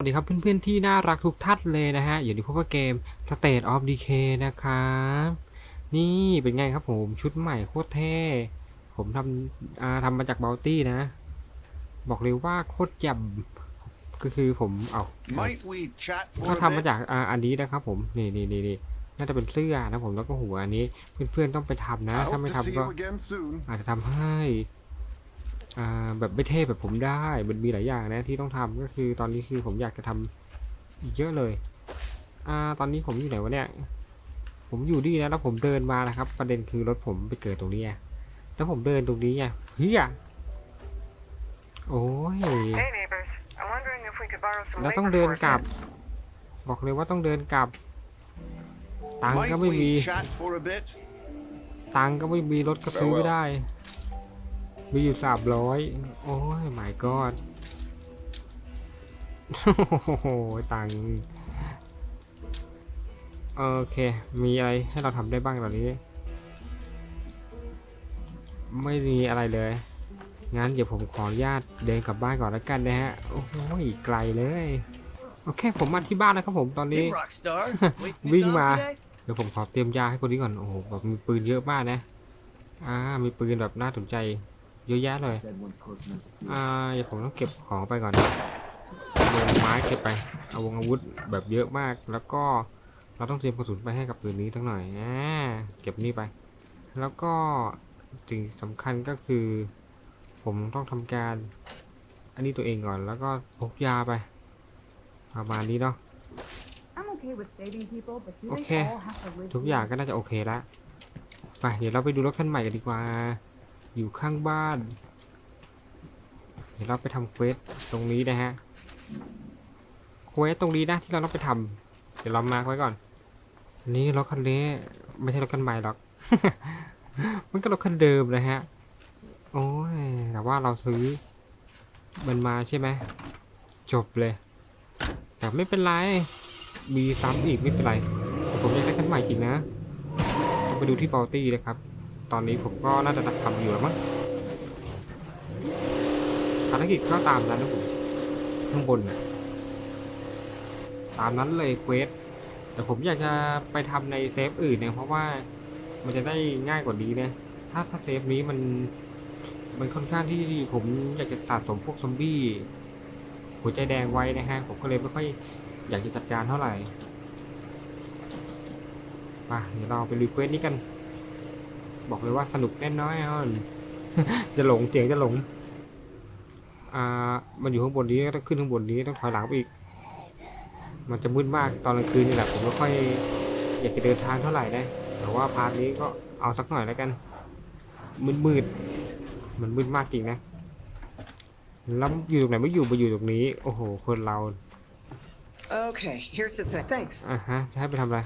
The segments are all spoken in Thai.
สวัสดีครับเพื่อนๆที่น่ารักทุกท่านเลยนะฮะอยู่ในพวกเกม State of Decay นะครับนี่เป็นไงครับผมชุดใหม่โคตรเท่ผมทำอ่าทำมาจาก Bounty นะ บอกเลยว่าโคตรยำก็คือผมเอา Might we chat ก็ for ทำ a มา bit? จากอ่าอันนี้นะครับผมนี่นี่นี่นี่น่าจะเป็นเสื้อนะผมแล้วก็หัวอันนี้เพื่อนๆต้องไปทำนะ I ถ้า hope ไม่ to ทำ see ก็ you again soon. อาจจะทำให้อ่า แบบไม่เท่แบบผมได้ มันมีหลายอย่างนะที่ต้องทำก็คือตอนนี้คือผมอยากจะทำอีกเยอะเลย อ่า ตอนนี้ผมอยู่ไหนวะเนี่ย ผมอยู่นี่นะแล้วผมเดินมานะครับ ประเด็นคือรถผมไปเกิดตรงนี้ไงแล้วผมเดินตรงนี้ไงเฮียโอ้ย Hey neighbors, I'm wondering if we could borrow some แล้ว labor ต้องเดิน for a กลับ tent. บอกเลยว่าต้องเดินกลับ ตังค์ Might ก็ไม่มี we chat for a bit? ตังค์ก็ไม่มีรถก็ซื้อไม่ได้ มีอยู่สามร้อยโอ้ยหมายกอดโอ้โหตังค์โอเค มีอะไรให้เราทำได้บ้างตอนนี้ ไม่มีอะไรเลย งั้นเดี๋ยวผมขออนุญาตเดินกลับบ้านก่อนแล้วกันนะฮะ โอ้โหไกลเลย โอเค ผมมาที่บ้านนะครับผมตอนนี้ Hey, Rockstar. Waste me Vinh some mà. today? เดี๋ยวผมขอเตรียมยาให้คนนี้ก่อน โอ้โหแบบมีปืนเยอะมากนะ อ่า มีปืนแบบน่าสนใจ เยอะแยะเลย อ่าเดี๋ยวผมต้องเก็บของไปก่อนวงไม้เก็บไป เอาวงอาวุธแบบเยอะมาก แล้วก็เราต้องเตรียมกระสุนไปให้กับปืนนี้ทั้งหน่อยอ่าเก็บนี่ไป แล้วก็สิ่งสำคัญก็คือ ผมต้องทำการ อันนี้ตัวเองก่อน แล้วก็พกยาไป ประมาณนี้เนาะ I'm okay with saving people, but do Okay. they all have to live ทุกอย่างก็น่าจะโอเคแล้วไป เดี๋ยวเราไปดูรถคันใหม่กันดีกว่า อยู่ข้างบ้าน เดี๋ยวเราไปทำเควสตรงนี้นะฮะ เควสตรงนี้นะที่เราต้องไปทำเดี๋ยวเรามาร์คไว้ก่อนนนี้รถคันนี้ไม่ใช่รถคันใหม่หรอก มันก็รถคันเดิมนะฮะ โอ้ย แต่ว่าเราซื้อมันมาใช่ไหม จบเลย แต่ไม่เป็นไร มีซ้ำอีกไม่เป็นไร ผมอยากได้คันใหม่จริงนะ ต้องไปดูที่บอลตี้นะครับ ตอนนี้ผมก็น่าจะทำอยู่แล้วมั้งภารกิจก็ตามนั้นนะผมข้างบนนะตามนั้นเลยเควสแต่ผมอยากจะไปทำในเซฟอื่นเนี่ยเพราะว่ามันจะได้ง่ายกว่านี้นะถ้าถ้าเซฟนี้มันมันค่อนข้างที่ผมอยากจะสะสมพวกซอมบี้หัวใจแดงไว้นะฮะผมก็เลยไม่ค่อยอยากจะจัดการเท่าไหร่มาเดี๋ยวเราไปรีเควสนี้กัน บอกเลยว่าสนุกแน่นอนจะหลงเสียงจะหลง อ่า มันอยู่ข้างบนนี้ก็ต้องขึ้นข้างบนนี้ต้องถอยหลังไปอีก มันจะมืดมากตอนกลางคืนนี่แหละผมไม่ค่อย อยากจะเดินทางเท่าไหร่นะแต่ว่าพาร์ทนี้ก็เอาสักหน่อยแล้วกัน มืดมืดๆมันมืดมากจริงนะแล้วอยู่ตรงไหนไม่อยู่มาอยู่ตรงนี้ โอ้โห คนเรา Okay, here's the thing. Thanks. อะฮะจะให้ไปทำอะไร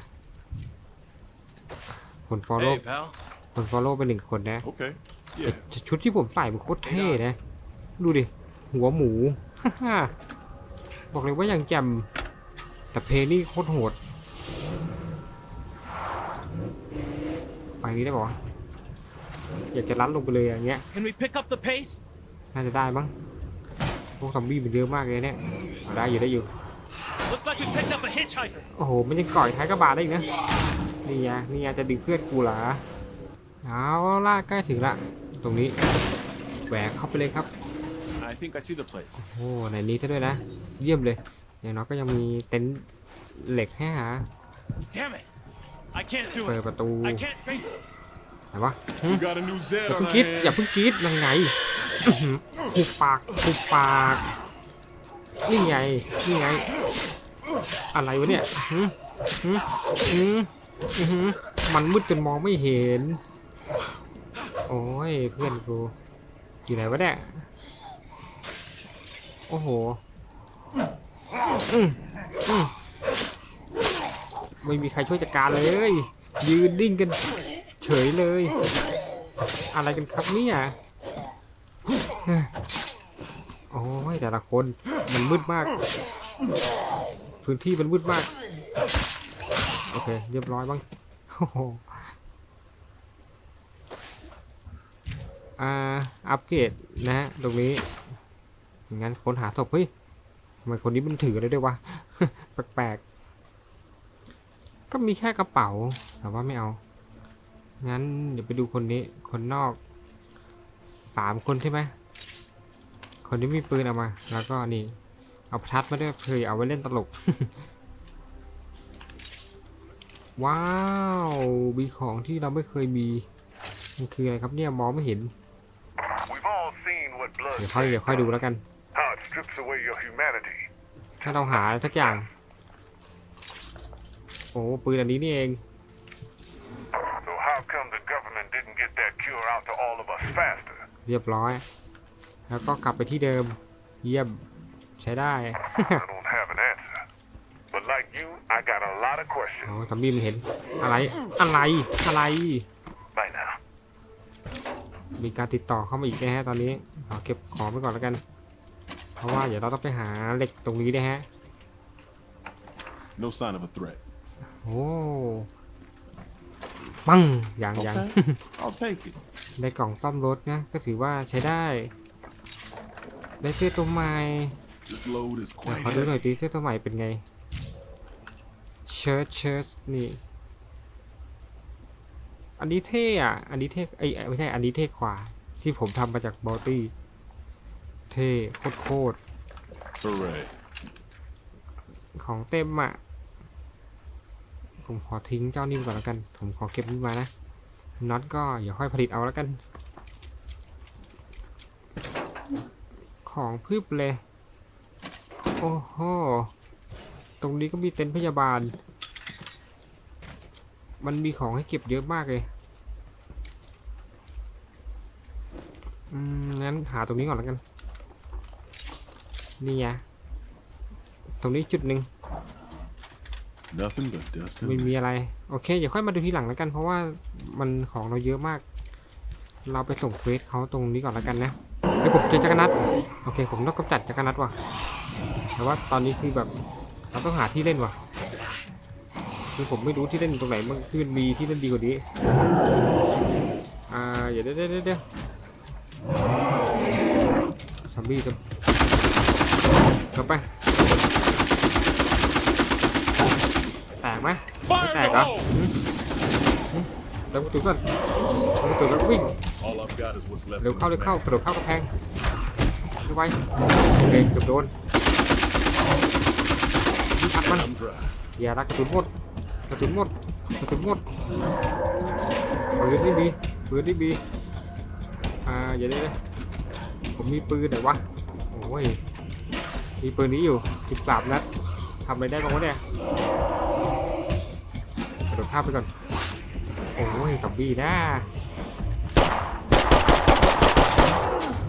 คนฟอลโล่ Hey, pal. คนฟอลโล่เป็นหนึ่งคนนะ Okay. แต่ Yeah. ชุดที่ผมใส่มันโคตรเท่นะ ดูดิ หัวหมู บอกเลยว่ายังแจำแต่เพลงนี่โคตรโหด ไปนี้ได้ปะวะอยากจะลัดลงไปเลยอย่างเงี้ย Can we pick up the pace? น่าจะได้มั้งพวกซอมบี้มันเยอะมากเลยเนี่ยเอาได้อยู่ได้อยู่ Looks like we picked up a hitchhiker. โอ้โห มันยังก่อยท้ายกระบะได้อีกนะ นี่ไงนี่ไงจะดึงเพื่อนกูเหรอ เอาล่ะใกล้ถึงละ ตรงนี้แหวกเข้าไปเลยครับ I think I see the place. โอ้ในนี้ซะด้วยนะ เยี่ยมเลยอย่างน้อยก็ยังมีเต็นท์เหล็กให้หา Damn it! I can't do เปิด it. ประตู I can't face it. ไหนวะหึ We got a new Zed อย่า on เพิ่ง our กรีดอย่า hands. เพิ่งกรีดยังไงอื้อหือหุบปากหุบปากนี่ไงนี่ไง อะไรวะเนี่ยหึหึหึอื้อหือมันมืดจนมองไม่เห็น โอ้ยเพื่อนกูอยู่ไหนวะเนี่ยโอ้โหไม่มีใครช่วยจัดการเลย ยืนดิ้งกันเฉยเลย อะไรกันครับเนี่ยโอ้ยแต่ละคนมันมืดมาก พื้นที่มันมืดมาก โอเค เรียบร้อยบ้างโอ้โห อัปเกรดนะฮะตรงนี้งั้นค้นหาศพเฮ้ยทำไมคนนี้มันถืออะไรด้วยวะแปลกๆก็มีแค่กระเป๋าแต่ว่าไม่เอา งั้นเดี๋ยวไปดูคนนี้คนนอกสามคนใช่ไหมคนที่มีปืนเอามา แล้วก็นี่ เอาประทัดมาด้วยเพื่อเอาไว้เล่นตลก ว้าว มีของที่เราไม่เคยมี มันคืออะไรครับเนี่ยมองไม่เห็น เดี๋ยวค่อยเดี๋ยวค่อยดูแล้วกัน how it strips away your humanity. ถ้าเราหาอะไรสักอย่าง โอ้ปืนอันนี้นี่เอง So how come the government didn't get that cure out to all of us faster? เรียบร้อย แล้วก็กลับไปที่เดิม เยี่ยม ใช้ได้ I don't have an answer. But like you, I got a lot of โอ้ questions. ทำบีมนเห็น อะไร อะไร อะไร Bye now. มีการติดต่อเข้ามาอีกนะฮะตอนนี้ขอเก็บของไปก่อนแล้วกัน เพราะว่าเดี๋ยวเราต้องไปหาเหล็กตรงนี้นะฮะ No sign of a threat. โอ้ปังอย่างอย่าง I'll take it. ได้กล่องซ่อมรถนะ ก็ถือว่าใช้ได้ ได้เสื้อตัวใหม่ This load is เดี๋ยว quite ขอดูหน่อย heavy. ดิเสื้อตัวใหม่เป็นไง เชิ้ตเชิ้ตนี่ อันนี้เท่อะอันนี้เท่ไอยไม่ใช่อันนี้เท่กว่า ที่ผมทำมาจากบอตี้เท่โคตร Hooray. ๆของเต็มอะผมขอทิ้งเจ้านี่ไปก่อนแล้วกัน ผมขอเก็บนี่มานะน็อตก็อย่าค่อยผลิตเอาแล้วกัน ของพึบเลย โอ้โห ตรงนี้ก็มีเต็นท์พยาบาล มันมีของให้เก็บเยอะมากเลย อืมงั้นหาตรงนี้ก่อนแล้วกัน นี่ไงตรงนี้จุดหนึ่ง Nothing but dust ไม่ and มีอะไร โอเค เดี๋ยวค่อยมาดูทีหลังแล้วกัน เพราะว่ามันของเราเยอะมาก เราไปส่งเควสเขาตรงนี้ก่อนแล้วกันนะเฮ้ยผมเจอจักรนัดโอเค ผมต้องกำจัดจักรนัดว่ะ แต่ว่าตอนนี้คือแบบเราต้องหาที่เล่นว่ะ คือผมไม่รู้ที่เล่นตรงไหนมันคือมันมีที่เล่นดีกว่านี้ อ่า เดี๋ยวเดี๋ยวเดี๋ยวเดี๋ยวซ อมบี้จะกลับไปแตกไหมไม่แตกเหรอหืมหืมเร็วกระตุ้นก่อนเร็วกระตุ้นแล้วก็วิ่ง All I've got is what's left เร็ว of เข้า this เร็วเข้า map. กระโดดเข้ากระแพงไวโอเคเกือบโดนยิงอัดมัน I'm dry. อย่ารักกระตุ้นหมดกระตุ้นหมดกระตุ้นหมดปืนที่มีปืนที่มีอ่าอย่าได้เลย ผมมีปืนไหนวะ โอ้ย มีปืนนี้อยู่สิบสามนัดทำอะไรได้บ้างวะเนี่ยกระโดดข้ามไปก่อน โอ้ยกับบี้นะ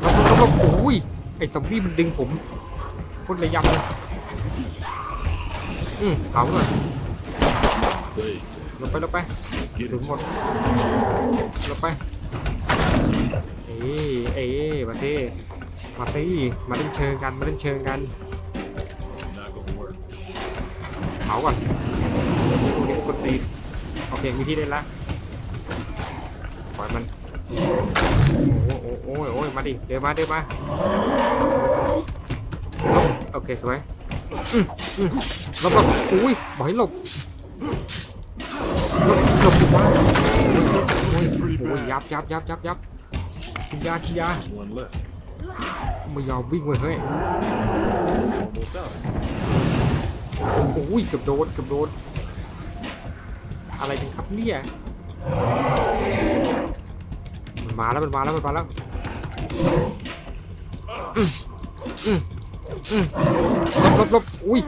ลบลบลบโอ้ย ไอ้ซอมบี้มันดึงผมโคนระยำเลยอืมเผาหน่อย Blades. ลงไปลงไป Get ถึง it. หมดลงไป เอ้เอ้มาเต้มาสิมาเล่นเชิงกันมาเล่นเชิงกันเผาก่อนพวกนี้กดตีนโอเคมีที่เล่นละปล่อยมันโอ้โหโอ้ยโอ้ยมาดิเดินมาเดินมาโอเคสวยหลบหลบอุ้ยบอกให้หลบหลบหลบสิวะโอ้ยโอ้ยโอ้ยยับยับยับยับยับ ยากินยา There's one left. ไม่ยอมวิ่งเลยเฮ้ย Almost out. โอ้ยเกือบโดนเกือบโดน อะไรกันครับเนี่ยมันมาแล้วมันมาแล้วมันมาแล้วอืมอืมอืมหลบหลบหลบอุ้ย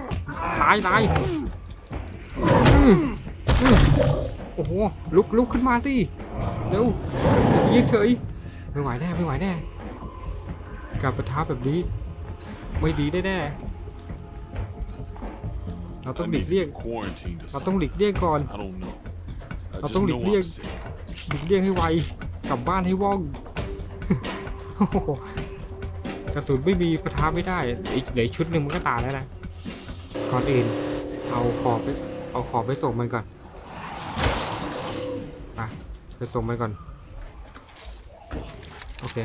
ตายตายอืมอืมโอ้โหลุกลุกขึ้นมาสิเร็วอย่ายืนเฉย ไม่ไหวแน่ไม่ไหวแน่การประทับแบบนี้ ไม่ดีแน่ๆเราต้องหลีกเลี่ยงเราต้องหลีกเลี่ยงก่อน เราต้องหลีกเลี่ยงหลีกเลี่ยงให้ไวกลับบ้านให้ว่องกระสุนไม่มีประทาไม่ได้เหลืออกชุดหนึ่งมันก็ตายแล้วนะก่อนอื่นเอาของไปเอาของไปส่งมันก่อนไปไปส่งมันก่อน โอเค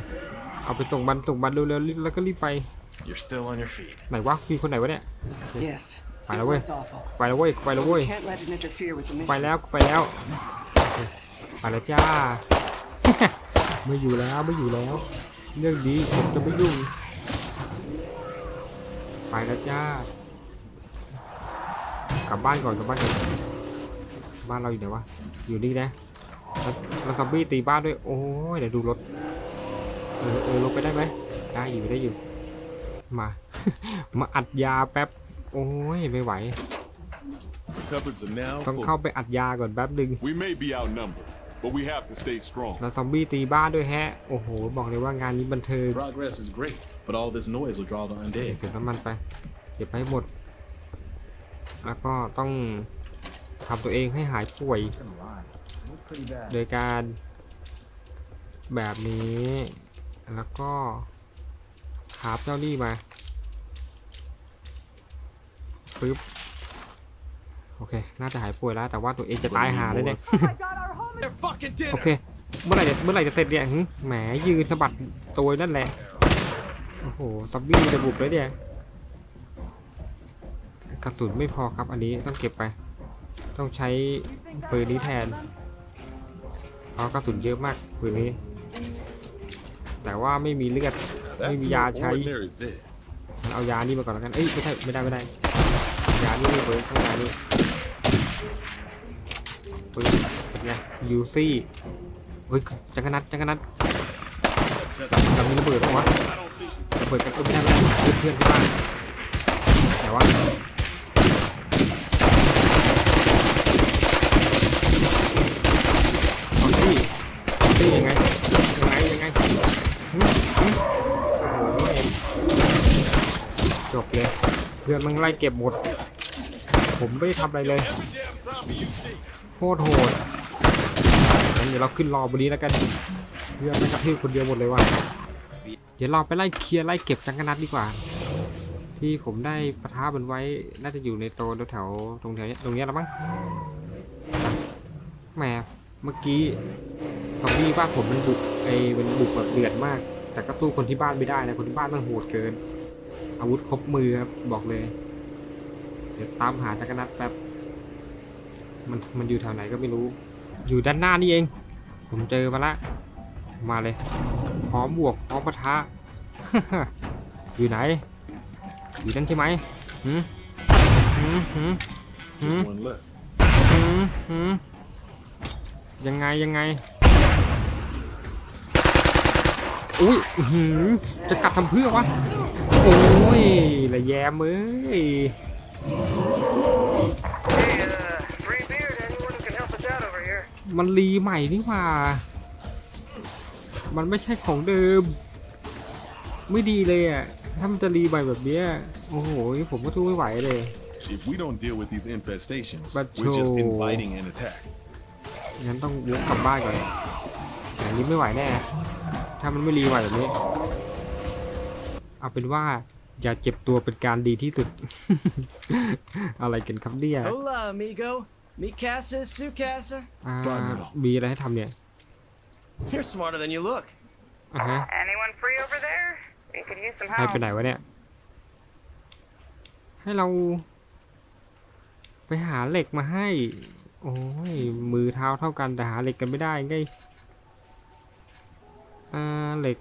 เอาไปส่งมันส่งมันเร็วๆแล้วก็รีบไป You're still on your feet. ไหนวะมีคนไหนวะเนี่ย Yes. By it the way. was awful. ไปแล้วเว้ยไปแล้วเว้ย Can't let it interfere with the ไป mission. แล้วไปแล้วโอเคไปแล้วจ้า ไม่อยู่แล้วไม่อยู่แล้ว เรื่องนี้ผมจะไม่ยุ่ง ไปแล้วจ้า กลับบ้านก่อนกลับบ้านก่อนบ้านเราอยู่ไหนวะ อยู่นี่นะแล้วแล้วซอมบี้ตีบ้านด้วย โอ้ยเดี๋ยวดูรถ เออเออลงไปได้ไหมได้อยู่ได้อยู่ มา มาอัดยาแป๊บ โอ้ยไม่ไหว Cupboards are now ต้อง full. เข้าไปอัดยาก่อนแป๊บหนึ่ง We may be outnumbered, but we have to stay strong. แล้วซอมบี้ตีบ้านด้วยแฮะ โอ้โห บอกเลยว่างานนี้บันเทิง Progress is great, but all this noise will draw the เก็บ undead. เก็บน้ำมันไป เก็บไปให้หมด แล้วก็ต้องทำตัวเองให้หายป่วยโดยการแบบนี้ แล้วก็คาบเจ้านี่มาปึ๊บโอเค น่าจะหายป่วยแล้ว แต่ว่าตัวเองจะตายหาเลยเนี่ย They're fucking dinner. โอเค เมื่อไหร่จะเมื่อไหร่จะเสร็จเนี่ยหึแหมยืนสะบัดตัวนั่นแหละ โอ้โหซอมบี้จะบุกเลยเนี่ย กระสุนไม่พอครับอันนี้ต้องเก็บไป ต้องใช้ปืนนี้แทนเพราะกระสุนเยอะมากปืนนี้ แต่ว่าไม่มีเลือด That's Maybe no I tell you. ordinary Zed. งั้นเอายานี่มาก่อนแล้วกันเอ้ยไม่ใช่ไม่ได้ไม่ได้ยานี่เบิร์ดข้างในนี่ปืนเป็นไงยูซี่เฮ้ยจังกรนัดจังกรนัดจะมีระเบิดปะวะระเบิดกันเออไม่ได้ไม่ได้เพื่อนเพื่อนที่บ้านไหนวะเอาที่เอาที่ยังไงยังไงยังไงหึหึโอ้โหจบเลยเพื่อนมันไล่เก็บหมด ผมไม่ได้ทำอะไรเลยโคตรโหดเดี๋ยวเราขึ้นรอบนี้แล้วกันเพื่อนไม่กระทืบคนเดียวหมดเลยว่ะเดี๋ยวเราไปไล่เคลียร์ไล่เก็บจังกนัดดีกว่า ที่ผมได้ประท้ามันไว้น่าจะอยู่ในโซนแถวตรงแถวนี้ตรงนี้แล้วมั้งแหมเมื่อกี้ตอนที่บ้านผมมันบุกไอ้มันบุกแบบเดือดมาก แต่ก็สู้คนที่บ้านไม่ได้นะคนที่บ้านมันโหดเกิน อาวุธครบมือครับ บอกเลย เดี๋ยวตามหาจักรนัดแป๊บ มันมันอยู่แถวไหนก็ไม่รู้ อยู่ด้านหน้านี่เอง ผมเจอมาละ มาเลย พร้อมบวกพร้อมปะทะ อยู่ไหน อยู่นั่นใช่ไหมหืมหืมหืม Hmm? Just one left. หืมหืมยังไงยังไง อุ้ยอื้อหือจะกัดทำเพื่อวะ โอ้ยละแยมเอ้ย Hey, uh, free beer to anyone who can help us out over here. มันรีใหม่นี่หว่า มันไม่ใช่ของเดิม ไม่ดีเลยอะ ถ้ามันจะรีใหม่แบบเนี้ยโอ้โห ผมก็ทู้ไม่ไหวเลย If we don't deal with these infestations, But we're just so- inviting an attack. งั้นต้องวกกลับบ้านก่อนอย่างนี้ไม่ไหวแน่ ถ้ามันไม่รีใหม่แบบนี้ เอาเป็นว่าอย่าเจ็บตัวเป็นการดีที่สุด อะไรกันครับเนี่ย Hola, amigo. Mi casa es su casa. อ่า Bárbaro มีอะไรให้ทำเนี่ย You're smarter than you look. อะฮะ Anyone free over there? We could use some ให้ help. ไปไหนวะเนี่ย ให้เรา ไปหาเหล็กมาให้ โอ้ย มือเท้าเท่ากันแต่หาเหล็กกันไม่ได้ไงอ่าเหล็ก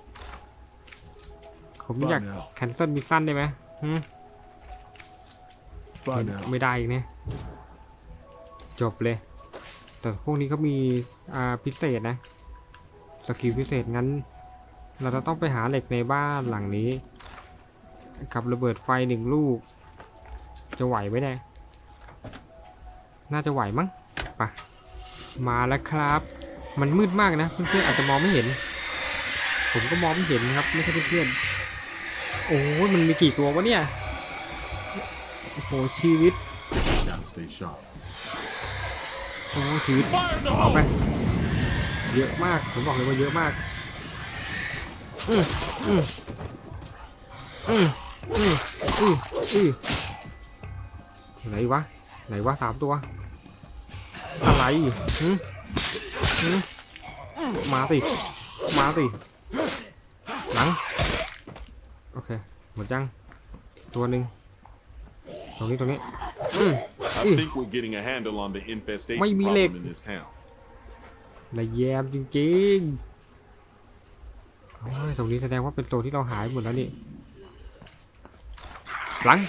ผมอยาก Bye now. แคนเซิลมิชชั่นได้ไหมหืม Bye now. ไม่ได้อีกเนี่ยจบเลย แต่พวกนี้เขามีอ่าพิเศษนะ สกิลพิเศษงั้น เราจะต้องไปหาเหล็กในบ้านหลังนี้ กับระเบิดไฟหนึ่งลูก จะไหวไหมเนี่ย น่าจะไหวมั้งไปะมาแล้วครับ มันมืดมากนะ เพื่อนๆอาจจะมองไม่เห็น ผมก็มองไม่เห็นนะครับ ไม่ใช่เพื่อนๆ โอ้ยมันมีกี่ตัววะเนี่ย โอ้โหชีวิต โอ้ชีวิตเอาไปเยอะมาก ผมบอกเลยว่าเยอะมาก อืมอืมอืมอืมอืมอืมไหนวะ ไหนวะสามตัว อะไรหืมหืมมาสิ มาสิ หลัง โอเคมดยังอีกตัวหนึ่งตรงนี้ตรงนี้ I Mm. think we're getting a handle on the infestation May problem milik. in this town. ระแยมจริงๆโอ้ยตรงนี้แสดงว่าเป็นโซนที่เราหายหมดแล้วนี่ หลัง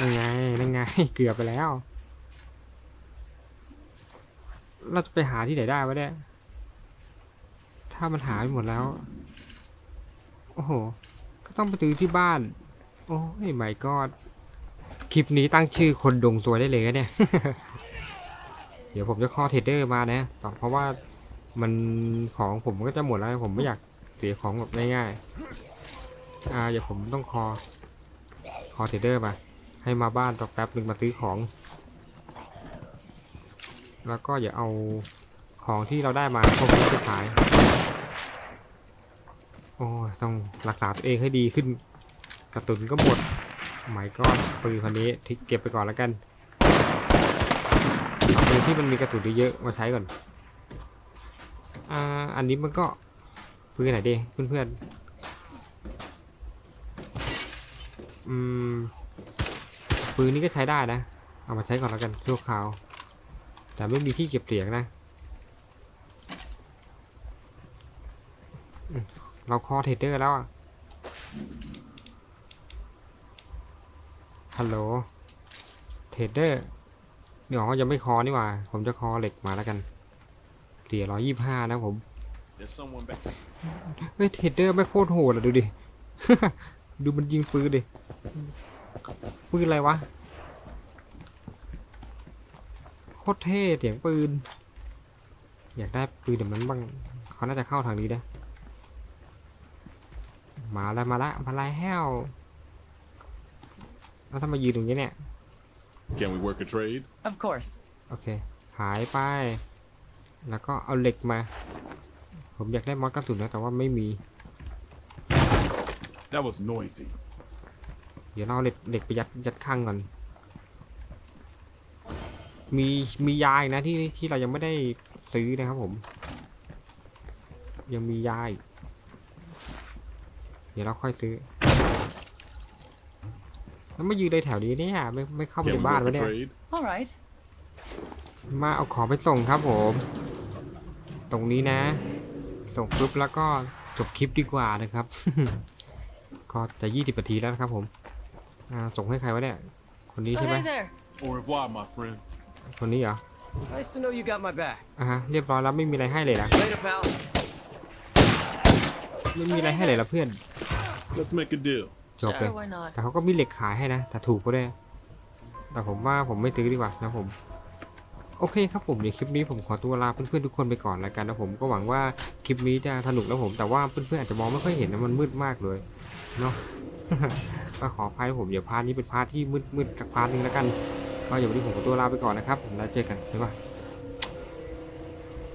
นั่นไงนั่นไง เกือบไปแล้ว เราจะไปหาที่ไหนได้วะเนี่ย ถ้ามันหายไปหมดแล้ว โอ้โหก็ ต้องไปซื้อที่บ้าน โอ้ยไม่กอดคลิปนี้ตั้งชื่อคนดงซวยได้เลยเนี่ย เดี๋ยวผมจะคอเทรดเดอร์มานะต่อเพราะว่ามันของผมก็จะหมดแล้ว ผมไม่อยากเสียของแบบง่ายๆอ่าเดี๋ยวผมต้องคอ คอเทรดเดอร์มา ให้มาบ้านสักแป๊บหนึ่งมาซื้อของ แล้วก็อย่าเอาของที่เราได้มาพวกนี้ไปขาย โอ้ยต้องรักษาตัวเองให้ดีขึ้นกระสุนก็หมดหมายก็ปืนคันนี้ทิ้งเก็บไปก่อนแล้วกันเอาปืนที่มันมีกระสุนเยอะมาใช้ก่อนอ่าอันนี้มันก็ปืนไหนดีเพื่อนๆอืมปืนนี้ก็ใช้ได้นะ เอามาใช้ก่อนแล้วกันชั่วคราว แต่ไม่มีที่เก็บเสียงนะอืม เราคอเทรดเดอร์แล้วอะฮัลโหล เทรดเดอร์ เดี๋ยวยังไม่คอนี่หว่า ผมจะคอเหล็กมาแล้วกันเสียร้อยยี่ห้านะผม There's someone back. เฮ้ย เทรดเดอร์ไม่โคตรโหดอะดูดิ ดูมันยิงปืนดิ ปืนอะไรวะ โคตรเท่เสียงปืน อยากได้ปืนเดี๋ยวมันบ้าง เขาน่าจะเข้าทางนี้นะ มาแล้วมาละมาแล้วแล้วทำไมยืนตรงนี้เนี่ย Can we work a trade? Of course. โอเค หายไป แล้วก็เอาเหล็กมา ผมอยากได้มอสกระสุนนะแต่ว่าไม่มี That was noisy. เดี๋ยวเราเอาเหล็กเหล็กไปยัดยัดข้างก่อน มีมียาอีกนะที่ที่เรายังไม่ได้ซื้อนะครับผม ยังมียาอีกเดี๋ยวเราค่อยซื้อ แล้วมายืนในแถวนี้เนี่ยไม่ไม่เข้าไป Can ใน we บ้าน work วะ a เนี่ย trade? All right. มาเอาของไปส่งครับผม ตรงนี้นะ ส่งปุ๊บแล้วก็จบคลิปดีกว่านะครับ ก็จะยี่สิบนาทีแล้วนะครับผมอ่าส่งให้ใครวะเนี่ย คนนี้ Oh, ใช่ไหม hey there. Au revoir, my friend. คนนี้เหรอ Nice to know you got my back. อะฮะเรียบร้อยแล้วไม่มีอะไรให้เลยนะ Later, pal. ไม่มีอะไรให้เลยละเพื่อน Let's make a deal. จบเลย Sure, why not? แต่เขาก็มีเหล็กขายให้นะ แต่ถูกก็ได้ แต่ผมว่าผมไม่ซื้อดีกว่านะผม โอเคครับผมเดี๋ยวคลิปนี้ผมขอตัวลาเพื่อนๆทุกคนไปก่อนแล้วกันนะผมก็หวังว่าคลิปนี้จะสนุกแล้วผม แต่ว่าเพื่อนๆอาจจะมองไม่ค่อยเห็นนะมันมืดมากเลยเนาะ ก็ขออภัยนะผมเดี๋ยวพาร์ทนี้เป็นพาร์ทที่มืดๆจากพาร์ทหนึงแล้วกัน ก็อย่าวันนี้ผมขอตัวลาไปก่อนนะครับ ผมแล้วเจอกันบ๊ายบาย